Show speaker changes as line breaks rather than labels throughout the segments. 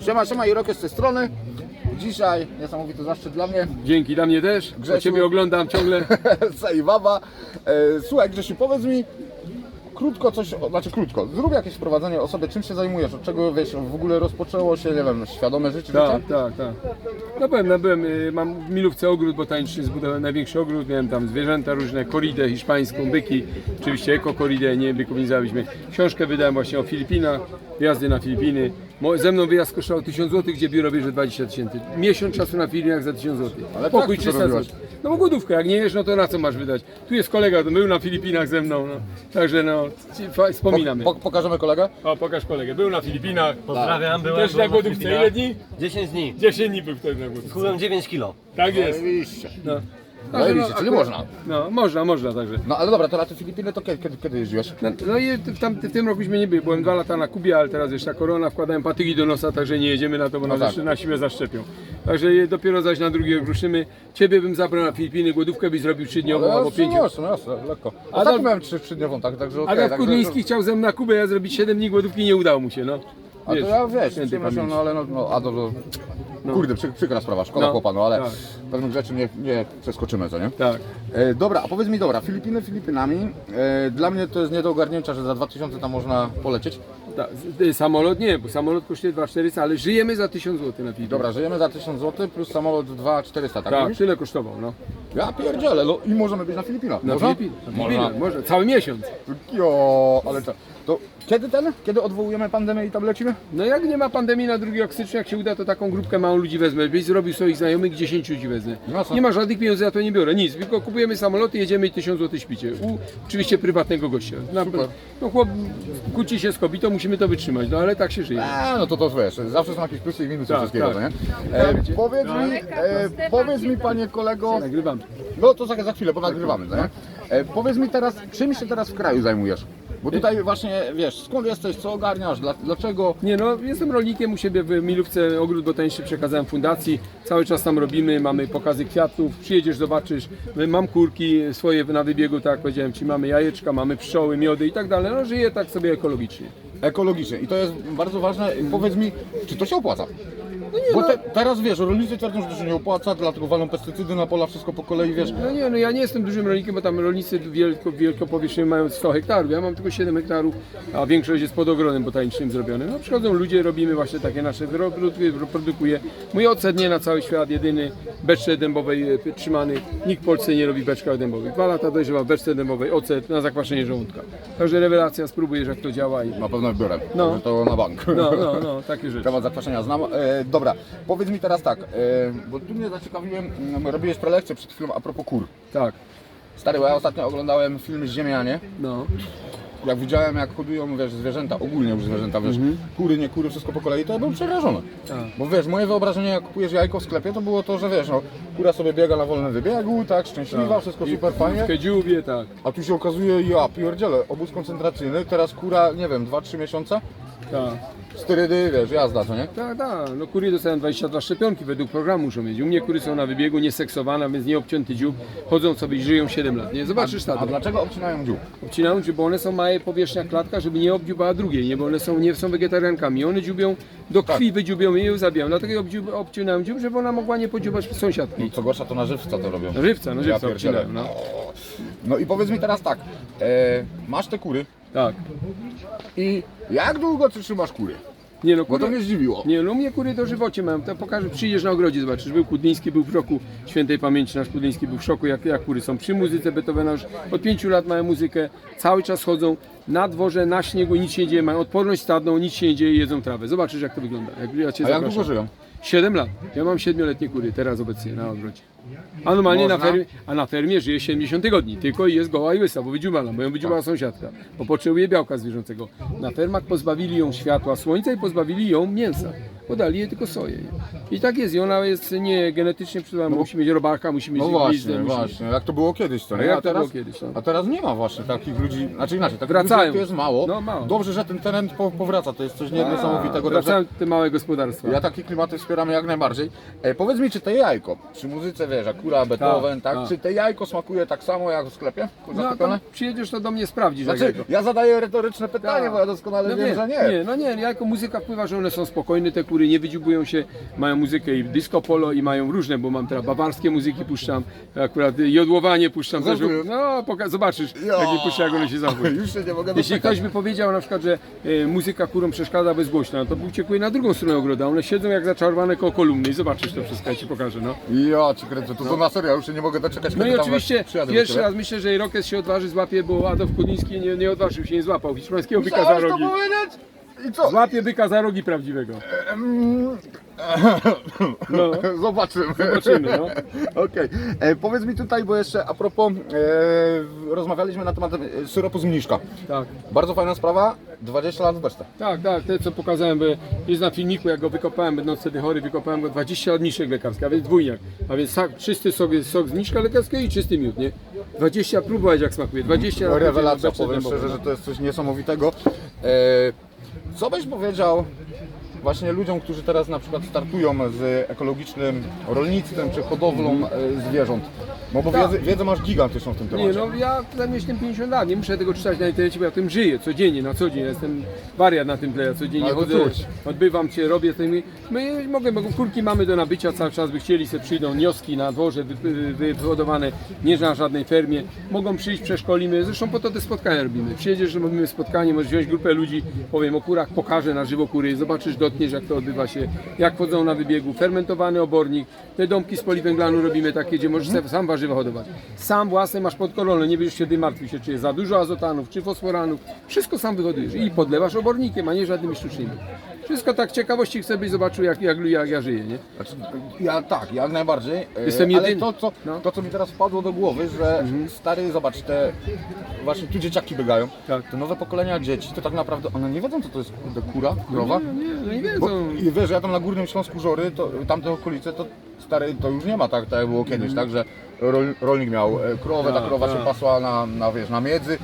Siema, siema, Irokes z tej strony. Dzisiaj niesamowity zaszczyt dla mnie.
Dzięki, dla mnie też.
Grzesiu.
Ciebie oglądam ciągle.
Sej baba. E, słuchaj Grzesiu, powiedz mi krótko coś, o- znaczy krótko, zrób jakieś wprowadzenie o sobie, czym się zajmujesz, od czego wiesz, w ogóle rozpoczęło się, nie wiem, świadome życie,
Tak,
życie?
tak, tak. No byłem, no byłem, y, mam w Milówce ogród botaniczny, zbudowałem największy ogród, miałem tam zwierzęta różne, koridę hiszpańską, byki, oczywiście ekokoridę, nie byków nie zjadaliśmy. Książkę wydałem właśnie o Filipinach, wyjazdy na Filipiny. Ze mną wyjazd kosztował 1000 zł, gdzie biuro bierze 20 tysięcy. Miesiąc czasu na Filipinach za 1000 zł.
Ale
Pokój
tak, co
300
robiłeś?
zł. No bo głodówkę, jak nie jesz, no to na co masz wydać? Tu jest kolega, to był na Filipinach ze mną, no. Także no, wspominamy.
Po, pokażemy kolegę?
O, pokaż kolegę, był na Filipinach.
Pozdrawiam, byłem,
Też na
byłem
głodówce.
Filipinach.
Ile dni?
10 dni.
10 dni był wtedy na głodówce.
Schudłem 9 kilo.
Tak jest.
Oczywiście.
No.
Zajebiście, czyli można.
No, można, można także.
No ale dobra, to na te Filipiny to kiedy, kiedy, kiedy jeździłeś?
No, no i w, tam, w tym roku już nie byli. Byłem dwa lata na Kubie, ale teraz jeszcze ta korona, wkładałem patyki do nosa, także nie jedziemy na to, bo
No
nas
tak.
jeszcze na siłę zaszczepią. Także je- dopiero zaś na drugi rok ruszymy. Ciebie bym zabrał na Filipiny, głodówkę byś zrobił trzydniową albo pięciu.
Jasne, jasne, lekko. Ostatnio
Adolf-
miałem trzy, trzydniową, tak, także okej.
Adam
także-
Kurliński chciał ze mną na Kubę, ja zrobić 7 dni głodówki, nie udało mu się, no.
A to ja wiesz,
świętej
przyjemność,
pamięci.
no ale no, no a to, to kurde, przy, przykra sprawa, szkoda
No,
chłopa, no ale
tak.
pewnych rzeczy nie, nie przeskoczymy, co nie?
Tak.
E, dobra, a powiedz mi, dobra, Filipiny Filipinami, e, dla mnie to jest nie do ogarnięcia, że za 2000 tam można polecieć.
Ta, y, samolot nie, bo samolot kosztuje 2400, ale żyjemy za 1000 zł na Filipinach.
Dobra, żyjemy za 1000 zł plus samolot 2400, tak,
Tak, tyle kosztował, no.
Ja pierdzielę, no i możemy być na Filipinach,
Na
można?
Filipinach, na Filipinach, można. Cały miesiąc.
Jo, ale to, to kiedy ten, kiedy odwołujemy pandemię i tam lecimy?
No jak nie ma pandemii na 2 stycznia, jak się uda, to taką grupkę małą ludzi wezmę. Byś zrobił swoich znajomych, 10 ludzi wezmę.
No co?
Nie ma żadnych pieniędzy, ja to nie biorę, nic. Tylko kupujemy samoloty, jedziemy i 1000 zł śpicie. U oczywiście prywatnego gościa. Na,
Super.
no chłop kłóci się z kobietą, musimy to wytrzymać, no ale tak się żyje.
A, no to to wiesz, zawsze są jakieś plusy i minusy
Tak,
wszystkiego,
tak.
co nie? E, powiedz mi, e, powiedz mi panie kolego,
Nagrywam.
no to za, za chwilę, bo nagrywamy, co nie? E, powiedz mi teraz, czym się teraz w kraju zajmujesz? Bo tutaj właśnie, wiesz, skąd jesteś, co ogarniasz, dla, dlaczego?
Nie no, jestem rolnikiem u siebie w Milówce, ogród botaniczny przekazałem fundacji, cały czas tam robimy, mamy pokazy kwiatów, przyjedziesz, zobaczysz, mam kurki swoje na wybiegu, tak jak powiedziałem Ci, mamy jajeczka, mamy pszczoły, miody i tak dalej, no żyję tak sobie ekologicznie.
Ekologicznie. I to jest bardzo ważne. Powiedz mi, czy to się opłaca?
Nie,
Bo
no.
te, teraz wiesz, rolnicy twierdzą, że to się nie opłaca, dlatego walą pestycydy na pola, wszystko po kolei, wiesz.
No nie, no ja nie jestem dużym rolnikiem, bo tam rolnicy wielko, wielkopowierzchniowi mają 100 hektarów, ja mam tylko 7 hektarów, a większość jest pod ogrodem botanicznym zrobione. No przychodzą ludzie, robimy właśnie takie nasze wyroby, produkuję. Mój ocet nie na cały świat, jedyny beczce dębowej e, trzymany. Nikt w Polsce nie robi beczkach dębowych. Dwa lata dojrzewa w beczce dębowej, ocet na zakwaszenie żołądka. Także rewelacja, spróbujesz jak to działa i
Na pewno biorę.
No.
To na bank.
no, no, no, takie rzeczy.
Temat zakwaszenia znam. E, dobra, powiedz mi teraz tak, e, bo tu mnie zaciekawiłem, mm, robiłeś prelekcję przed chwilą a propos kur.
Tak,
Stary, bo ja ostatnio oglądałem film Ziemianie.
no.
Jak widziałem, jak hodują, wiesz, zwierzęta, ogólnie już zwierzęta, wiesz, kury, nie kury, wszystko po kolei, to ja byłem przerażony.
Tak.
Bo wiesz, moje wyobrażenie, jak kupujesz jajko w sklepie, to było to, że wiesz, no, kura sobie biega na wolnym wybiegu, tak, szczęśliwa, wszystko super fajnie.
W dziubie, tak.
A tu się okazuje, ja pierdzielę, obóz koncentracyjny, teraz kura, nie wiem, 2-3 miesiące,
Tak.
sterydy, wiesz, jazda, co nie?
Tak, tak. No kury dostają 22 szczepionki, według programu muszą mieć. U mnie kury są na wybiegu, nieseksowane, więc nie obcięty dziób. Chodzą sobie i żyją 7 lat. Nie zobaczysz
A dlaczego obcinają dziób?
Obcinają dziób, bo one są małe powierzchnia klatka, żeby nie obdziubała drugiej, nie? Bo one są, nie są wegetariankami. One dziubią, do krwi
Tak.
wydziubią i ją zabijają. Dlatego obdziub, obcinają dziób, żeby ona mogła nie podziubać sąsiadki.
Co gorsza, to na żywca to robią.
Żywca, no żywca
pierdzielę.
obcinają, no.
No i powiedz mi teraz tak, e, masz te kury
Tak.
i jak długo ty trzymasz kury?
Nie no,
Bo to
kury,
mnie zdziwiło.
Nie, no mnie kury do żywocie mają. To pokażę, przyjdziesz na ogrodzie, zobaczysz. Był Kudliński, był w roku świętej pamięci, nasz Kudliński był w szoku, jak, jak kury są. Przy muzyce Beethovena już od pięciu lat mają muzykę, cały czas chodzą na dworze, na śniegu, nic się nie dzieje, mają odporność stadną, nic się nie dzieje, jedzą trawę. Zobaczysz jak to wygląda. Jak, ja cię
A jak
zapraszam.
długo żyją?
7 lat. Ja mam 7-letnie kury teraz obecnie na ogrodzie. A normalnie na
Można?
fermie, a na fermie żyje 70 tygodni, tylko i jest goła i łysa, bo wydziubana, bo ją wydziubała sąsiadka, bo potrzebuje białka zwierzęcego. Na fermach pozbawili ją światła słońca i pozbawili ją mięsa. Podali jej tylko soję. I tak jest, i ona jest nie genetycznie przyzwyczajona, musi mieć robaka, musi mieć
No właśnie,
musi
właśnie, jak to było kiedyś, co nie?
jak
A
to
teraz,
było kiedyś, no.
a teraz nie ma właśnie takich ludzi, znaczy inaczej, takich
Wracają.
ludzi tu jest mało.
No, mało.
Dobrze, że ten teren po, powraca, to jest coś nie- niesamowitego.
Wracają
Także
te małe gospodarstwa.
ja takie klimaty wspieramy jak najbardziej. E, powiedz mi, czy te jajko, przy muzyce wiesz, Akura, Beethoven, tak,
tak.
czy te jajko smakuje tak samo jak w sklepie?
no,
Zakupione?
to przyjedziesz, to do mnie sprawdzisz. jak
Znaczy,
jajko.
ja zadaję retoryczne pytanie,
Tak.
bo ja doskonale
No
wiem, że nie.
Nie, no nie, jako muzyka wpływa, że one są spokojne, te kury nie wydziubują się, mają muzykę i disco polo i mają różne, bo mam teraz bawarskie muzyki puszczam, akurat jodłowanie puszczam też. No, zobaczysz,
Ja.
jak nie puszczę, jak one się zachowują.
Już się nie mogę
Jeśli ktoś by powiedział na przykład, że e, muzyka kurom przeszkadza bez głośna, no to uciekły na drugą stronę ogroda. One siedzą jak zaczarowane koło kolumny i zobaczysz to wszystko, ja ci pokażę. No,
Ja ci kręcę, to, to na serio, ja już się nie mogę doczekać,
no i oczywiście pierwszy raz myślę, że Rokes się odważy, złapie, bo Adolf Kudliński nie, nie odważył się, nie złapał hiszpańskiego byka za rogi.
I co?
Złapie byka za rogi prawdziwego. No.
Zobaczymy.
Zobaczymy, no.
Okej. E, Powiedz mi tutaj, bo jeszcze a propos, e, rozmawialiśmy na temat e, syropu z mniszka.
Tak.
Bardzo fajna sprawa, 20 lat w beczce.
Tak, tak, te co pokazałem, bo jest na filmiku, jak go wykopałem, będąc wtedy chory, wykopałem go 20 odniszek lekarskich, a więc dwójniak. A więc sak, czysty sok jest sok z niszka lekarskiego i czysty miód, nie? 20 próbować jak smakuje, 20
No,
lat
rewelacja, powiem szczerze, że to jest coś niesamowitego. E, co byś powiedział właśnie ludziom, którzy teraz na przykład startują z ekologicznym rolnictwem czy hodowlą e, zwierząt? No bo
Tak.
wiedzę, wiedzę masz gigantyczną w tym
Nie,
temacie.
no ja zajmuję tym 50 lat, nie muszę tego czytać na internecie, bo ja tym żyję codziennie, na co dzień. Ja jestem wariat na tym tle, ja codziennie chodzę, odbywam się, robię tymi. My mogę, bo kurki mamy do nabycia cały czas, by chcieli sobie przyjdą, nioski na dworze wy- wy- wy- wyhodowane, nie na żadnej fermie. Mogą przyjść, przeszkolimy, zresztą po to te spotkania robimy. Przyjedziesz, że robimy spotkanie, możesz wziąć grupę ludzi, powiem o kurach, pokażę na żywo kury, zobaczysz, dotkniesz jak to odbywa się, jak chodzą na wybiegu, fermentowany obornik, te domki z poliwęglanu robimy takie, gdzie możesz sam warzywa hodować. Sam własne masz pod kontrolą, nie będziesz się martwił się, czy jest za dużo azotanów, czy fosforanów, wszystko sam wyhodujesz i podlewasz obornikiem, a nie żadnymi sztucznymi. Wszystko tak ciekawości chcę byś zobaczył, jak, jak, jak ja żyję, nie?
Znaczy, ja tak, jak najbardziej. e,
Jestem
ale
jedyny.
to co,
No.
to, co mi teraz wpadło do głowy, że stary, zobacz, te właśnie tu dzieciaki biegają.
Tak.
Te nowe pokolenia dzieci, to tak naprawdę one nie wiedzą, co to jest kurde, kura, krowa.
Nie, nie, no nie
Bo,
wiedzą.
I wiesz, ja tam na Górnym Śląsku Żory, to, tamte okolice, to stary, to już nie ma tak, tak jak było kiedyś, tak, że rol, rolnik miał e, krowę, ta
Tak,
krowa się
tak.
pasła na, na, wiesz, na miedzy.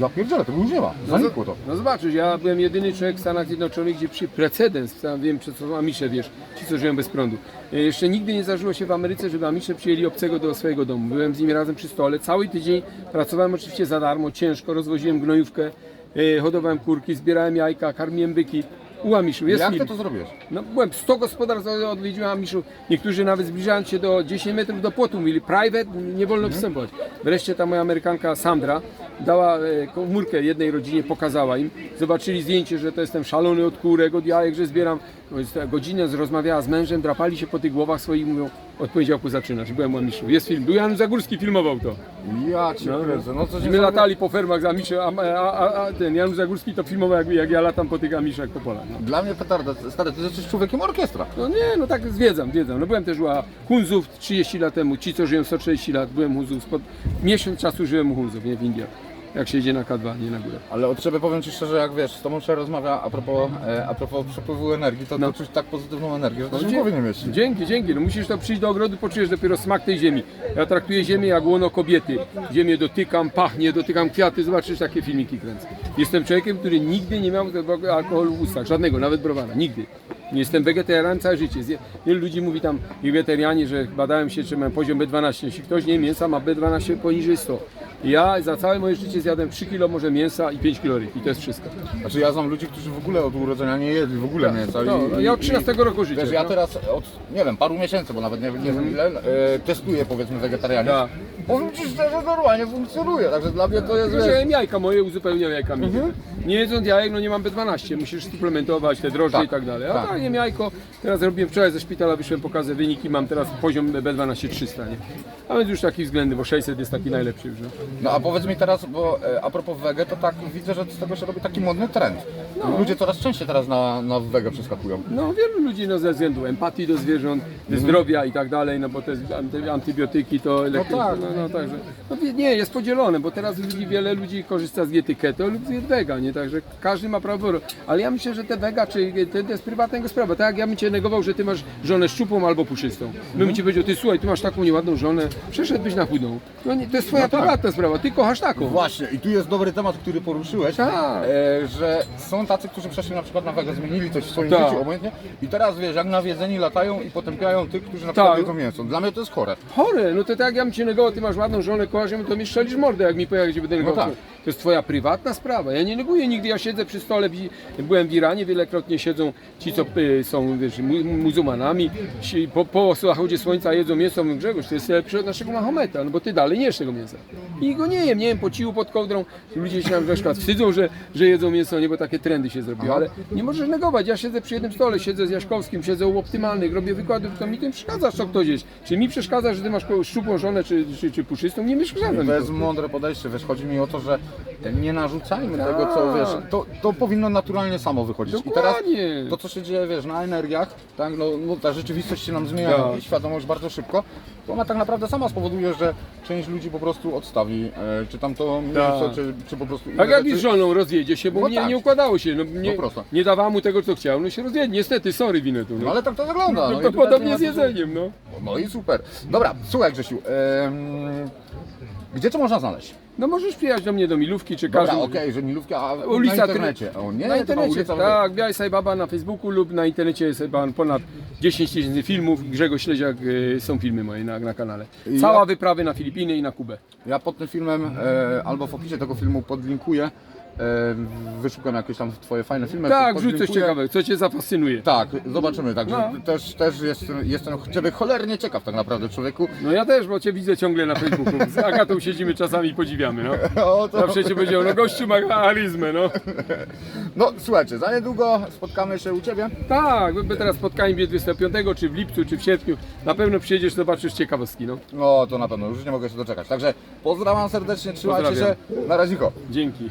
Ja pierdzielę, tego już nie ma, zanikło to.
No zobaczysz, ja byłem jedyny człowiek w Stanach Zjednoczonych, gdzie przy precedens, sam wiem, czy co Amisze, wiesz, ci co żyją bez prądu. E, Jeszcze nigdy nie zdarzyło się w Ameryce, żeby Amisze przyjęli obcego do swojego domu. Byłem z nimi razem przy stole, cały tydzień pracowałem oczywiście za darmo, ciężko, rozwoziłem gnojówkę, e, hodowałem kurki, zbierałem jajka, karmiłem byki. U Amiszu, jest
Jak
film.
ty to zrobiłeś?
No byłem 100 gospodarstw odwiedziłem Amiszu. Niektórzy nawet zbliżając się do 10 metrów do płotu mówili private, nie wolno wstępować. Wreszcie ta moja Amerykanka Sandra dała e, komórkę jednej rodzinie, pokazała im. Zobaczyli zdjęcie, że to jestem szalony od kurek, od jajek, że zbieram. Godzinę rozmawiała z mężem, drapali się po tych głowach swoich i mówią od poniedziałku zaczynasz. Byłem u Amiszu. Jest film. Był Jan Zagórski filmował to.
Ja cię
No,
kręcę, no coś
My latali po fermach z Amiszem, a, a, a, a ten Jan Zagórski to filmował jak, jak ja latam po tych Amiszach po polach. No.
Dla mnie petarda, stary, ty jesteś człowiekiem orkiestra.
No nie, no tak zwiedzam, zwiedzam. No byłem też u Hunzów 30 lat temu, ci co żyją 130 lat, byłem Hunzów, spod... miesiąc czasu żyłem u Hunzów, nie w Indiach. Jak się idzie na K2, nie na górę.
Ale od Ciebie powiem Ci szczerze, jak wiesz, z Tobą się rozmawia a propos, e, a propos przepływu energii, to,
No.
to czuć tak pozytywną energię, że to się w
dzie-
głowie nie mieści.
Dzięki, dzięki. No musisz to przyjść do ogrodu, poczujesz dopiero smak tej ziemi. Ja traktuję ziemię jak łono kobiety. Ziemię dotykam, pachnie, dotykam kwiaty, zobaczysz takie filmiki kręcę. Jestem człowiekiem, który nigdy nie miał alkoholu w ustach, żadnego, nawet browara, nigdy. Nie Jestem wegetarianem całe życie. Wielu ludzi mówi tam, i wegetarianie, że badają się, czy mają poziom B12. Jeśli ktoś nie mięsa, ma B12 poniżej 100. Ja za całe moje życie zjadłem 3 kg może mięsa i 5 kg ryb i to jest wszystko.
Znaczy ja znam ludzi, którzy w ogóle od urodzenia nie jedli w ogóle mięsa.
No, no, ja od 13 roku życia.
Wiesz, ja
no.
teraz od, nie wiem, paru miesięcy, bo nawet nie, nie wiem ile, e, testuję powiedzmy wegetarianizm.
Tak.
Powiem Ci szczerze, normalnie funkcjonuje, także dla mnie to jest,
jem jajka moje, uzupełniam jajkami.
Mhm.
Nie jedząc jajek, no nie mam B12, musisz suplementować te drożdże
Tak,
i tak dalej. A
tak.
tak, jem jajko, teraz robiłem wczoraj ze szpitala, wyszłem pokazę wyniki, mam teraz poziom B12 300, nie? A więc już taki względny, bo 600 jest taki najlepszy już. No.
No a powiedz mi teraz, bo e, a propos wege, to tak widzę, że z tego się robi taki modny trend. Ludzie coraz częściej teraz na, na wege przeskakują.
No wielu ludzi no, ze względu empatii do zwierząt, zdrowia i tak dalej, no bo te anty, antybiotyki to leki,
Mhm. tak.
no, no także, no, wie- nie, jest podzielone, bo teraz ludzi, wiele ludzi korzysta z diety keto lub z wega, nie, także każdy ma prawo, wyboru. ale ja myślę, że te wega, czy to, jest prywatna jego sprawa, tak jak ja bym Cię negował, że Ty masz żonę szczupłą albo puszystą, bym Ci powiedział, Ty słuchaj, Ty masz taką nieładną żonę, przeszedłbyś na chudą, no nie, to jest Twoja
No tak.
prywatna sprawa, ty kochasz taką.
Właśnie, i tu jest dobry temat, który poruszyłeś,
Tak.
e, że są tacy, którzy przeszli na przykład na wagę, zmienili coś w swoim
Tak.
życiu obojętnie i teraz wiesz, jak nawiedzeni latają i potępiają tych, którzy na przykład
Tak.
jedzą mięso. Dla mnie to jest chore.
Chore, no to tak jak ja bym cię negował, ty masz ładną żonę, kochasz ją, to mi strzelisz mordę, jak mi powie, gdzie będę negował.
tak.
To jest twoja prywatna sprawa. Ja nie neguję nigdy, ja siedzę przy stole, byłem w Iranie, wielokrotnie siedzą ci, co y, są wiesz, mu, muzułmanami, si- po, po zachodzie słońca jedzą mięso, mówię, Grzegorz, to jest lepsze od naszego Mahometa, no bo ty dalej nie jesz tego mięsa. I go nie jem, nie jem po cichu pod kołdrą. Ludzie się nam na przykład wstydzą, że, że jedzą mięso, nie, bo takie trendy się zrobiły, ale nie możesz negować. Ja siedzę przy jednym stole, siedzę z Jaśkowskim, siedzę u optymalnych, robię wykłady, to mi tym przeszkadza, co ktoś jest. Czy mi przeszkadza, że ty masz szczupłą żonę, czy, czy, czy puszystą? Nie przeszkadza. mi
To
to.
jest mądre podejście, wiesz, chodzi mi o to, że nie narzucajmy
Tak.
tego, co wiesz, to, to powinno naturalnie samo wychodzić. I teraz to, co się dzieje, wiesz, na energiach, tak, no, no ta rzeczywistość się nam zmienia
Tak.
i świadomość bardzo szybko, to ona tak naprawdę sama spowoduje, że część ludzi po prostu odstawi, e, czy tam to mięso,
Tak.
czy, czy po prostu
Tak
inne
jak i z
rzeczy.
żoną rozwiedzie się, bo
No
nie,
tak.
nie układało się. No, nie,
Po prostu.
nie dawała mu tego, co chciał. No się rozwiedzie. Niestety, sorry Winetu.
No
No.
ale tak to wygląda.
No,
i
to
tutaj
podobnie
nie
z
co-
jedzeniem, no.
No i super. Dobra, słuchaj Grzesiu, em, gdzie cię można znaleźć?
No możesz przyjechać do mnie do Milówki, czy
Dobra,
każdy...
okej, że milówka, a
Ulica
na internecie. O nie,
na
to
internecie,
ulica
tak, Białej Sajbaba na Facebooku lub na internecie jest chyba ponad 10 tysięcy filmów. Grzegorz Śleziak, y, są filmy moje na, na kanale.
I
Cała
ja-
wyprawy na Filipiny i na Kubę.
Ja pod tym filmem e, albo w opisie tego filmu podlinkuję, wyszukam jakieś tam twoje fajne filmy.
Tak, wrzuć coś ciekawego, co cię zafascynuje.
Tak, zobaczymy. Także
No.
też, też jestem, jestem ciebie cholernie ciekaw tak naprawdę człowieku.
No ja też, bo cię widzę ciągle na Facebooku. Z Agatą siedzimy czasami i podziwiamy, no.
O, to...
Zawsze cię powiedział, no gościu ma charyzmę, no.
No słuchajcie, za niedługo spotkamy się u ciebie.
Tak, my teraz spotkanie 25, czy w lipcu, czy w sierpniu. Na pewno przyjedziesz, zobaczysz ciekawostki, no.
No to na pewno, już nie mogę się doczekać. Także pozdrawiam serdecznie, trzymajcie
Pozdrawiam.
się. Na razie.
Dzięki.